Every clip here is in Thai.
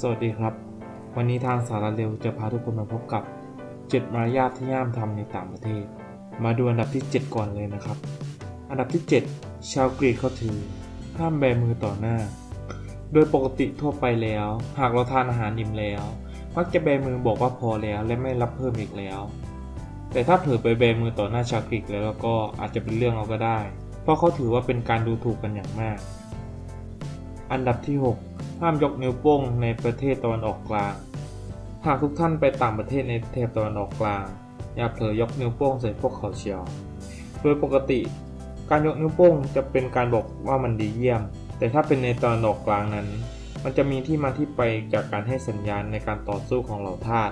สวัสดีครับ วันนี้ทางสารเร็วจะพาทุกคนมาพบกับ 7 มารยาทที่ห้ามทำในต่างประเทศ มาดูอันดับที่ 7 ก่อนเลยนะครับ อันดับที่ 7 ชาวกรีกเขาถือ ห้ามแบมือต่อหน้า โดยปกติทั่วไปแล้ว หากเราทานอาหารอิ่มแล้วมักจะแบมือบอกว่าพอแล้วและไม่รับเพิ่มอีกแล้ว แต่ถ้าเผลอไปแบมือต่อหน้าชาวกรีกแล้วก็อาจจะเป็นเรื่องเอาก็ได้ เพราะเขาถือว่าเป็นการดูถูกกันอย่างมาก อันดับที่ 6 ห้ามยกนิ้วโป้งในประเทศตะวันออกกลาง หากทุกท่านไปต่างประเทศในแถบตะวันออกกลาง อย่าเผลอยกนิ้วโป้งใส่พวกเขาเชียว โดยปกติ การยกนิ้วโป้งจะเป็นการบอกว่ามันดีเยี่ยม แต่ถ้าเป็นในตะวันออกกลางนั้น มันจะมีที่มาที่ไปจากการให้สัญญาณในการต่อสู้ของเหล่าทาส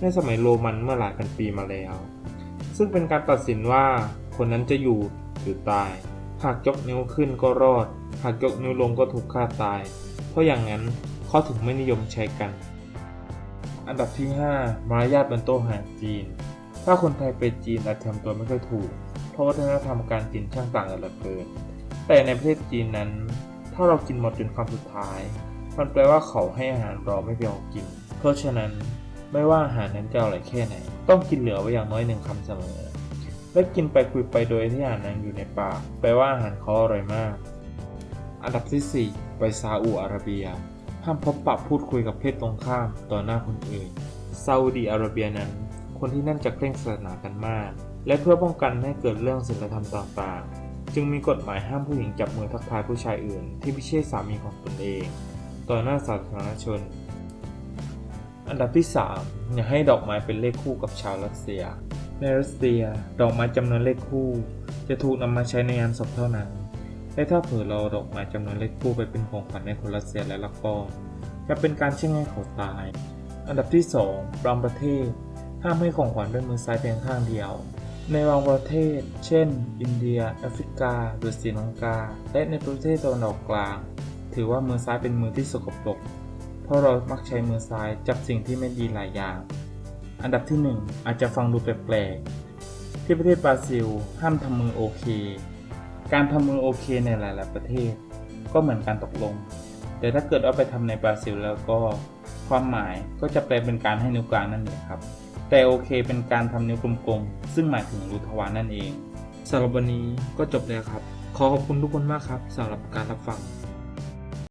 ในสมัยโรมันเมื่อหลายพันปีมาแล้ว ซึ่งเป็นการตัดสินว่าคนนั้นจะอยู่หรือตาย หากยกนิ้วขึ้นก็รอด หากยกนิ้วลงก็ถูกฆ่าตาย ราะอย่างนั้นเขาถึงไม่นิยมใช้กัน อันดับที่ 5 มารยาทบนโต๊ะอาหารจีน ถ้าคนไทยไปจีนอาจทำตัวไม่ค่อยถูก เพราะวัฒนธรรมการกินช่างต่างกันเหลือเกิน แต่ในประเทศจีนนั้น ถ้าเรากินหมดจนคำสุดท้าย มันแปลว่าเขาให้อาหารเราไม่เพียงพอกิน เพราะฉะนั้นไม่ว่าอาหารนั้นจะอร่อยแค่ไหน ต้องกินเหลือไว้อย่างน้อยหนึ่งคำเสมอและกินไปคุยไปโดยที่อาหารนั้นอยู่ในปากแปลว่าอาหารเขาอร่อยมาก อันดับที่ 4 ไปซาอุอาระเบีย ห้ามพบปะพูดคุยกับเพศตรงข้ามต่อหน้าคนอื่น ซาอุดีอาระเบียนั้น คนที่นั่นจะเคร่งศาสนากันมาก และเพื่อป้องกันไม่ให้เกิดเรื่องศีลธรรมต่างๆ จึงมีกฎหมายห้ามผู้หญิงจับมือทักทายผู้ชายอื่น ที่ไม่ใช่สามีของตนเอง ต่อหน้าสาธารณชน อันดับที่ 3 อย่าให้ดอกไม้เป็นเลขคู่กับชาวรัสเซีย ในรัสเซีย ดอกไม้จำนวนเลขคู่ จะถูกนำมาใช้ในงานศพเท่านั้น และถ้าเผื่อเราดอกไม้จำนวนเลขคู่ไปเป็นของขวัญให้คนรัสเซียและละก็จะเป็นการแช่งให้เขาตาย อันดับที่ 2 บางประเทศห้ามให้ของขวัญด้วยมือซ้ายเพียงข้างเดียว ในบางประเทศ เช่น อินเดีย แอฟริกา หรือศรีลังกา และในประเทศตะวันออกกลาง ถือว่ามือซ้ายเป็นมือที่สกปรก เพราะเรามักใช้มือซ้ายจับสิ่งที่ไม่ดีหลายอย่าง อันดับที่ 1 อาจจะฟังดูแปลกๆ ที่ประเทศบราซิล ห้ามทำมือโอเค การทำมือโอเคในหลาย ๆ ประเทศ ก็เหมือนการตกลง แต่ถ้าเกิดเอาไปทำในบราซิลแล้วก็ความหมายก็จะแปลเป็นการให้นิ้วกลางนั่นเองครับ แต่โอเคเป็นการทำนิ้วกลม ๆ ซึ่งหมายถึงรูทวารนั่นเองสำหรับวันนี้ก็จบแล้วครับ ขอขอบคุณทุกคนมากครับสำหรับการรับฟัง